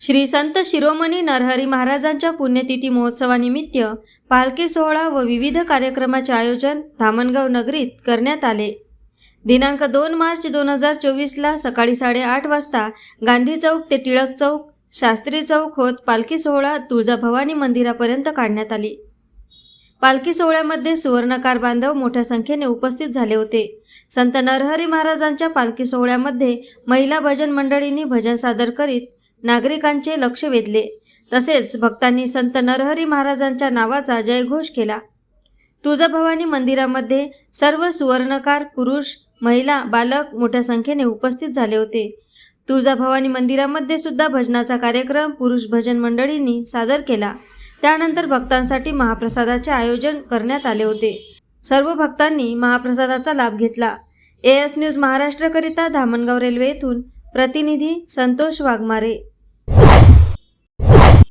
श्री संत शिरोमणी नरहरी महाराजांच्या पुण्यतिथी महोत्सवानिमित्त पालखी सोहळा व विविध कार्यक्रमाचे आयोजन धामणगाव नगरीत करण्यात आले. दिनांक दोन मार्च दोन हजार चोवीसला सकाळी साडेआठ वाजता गांधी चौक ते टिळक चौक शास्त्री चौक होत पालखी सोहळा तुळजाभवानी मंदिरापर्यंत काढण्यात आली. पालखी सोहळ्यामध्ये सुवर्णकार बांधव मोठ्या संख्येने उपस्थित झाले होते. संत नरहरी महाराजांच्या पालखी सोहळ्यामध्ये महिला भजन मंडळींनी भजन सादर करीत नागरिकांचे लक्ष वेधले. तसेच भक्तांनी संत नरहरी महाराजांच्या नावाचा जयघोष केला. तुळजाभवानी मंदिरामध्ये सर्व सुवर्णकार पुरुष महिला बालक मोठ्या संख्येने उपस्थित झाले होते. तुळजाभवानी मंदिरामध्ये सुद्धा भजनाचा कार्यक्रम पुरुष भजन मंडळींनी सादर केला. त्यानंतर भक्तांसाठी महाप्रसादाचे आयोजन करण्यात आले होते. सर्व भक्तांनी महाप्रसादाचा लाभ घेतला. ए एस न्यूज महाराष्ट्रकरिता धामणगाव रेल्वे येथून प्रतिनिधी संतोष वाघमारे. you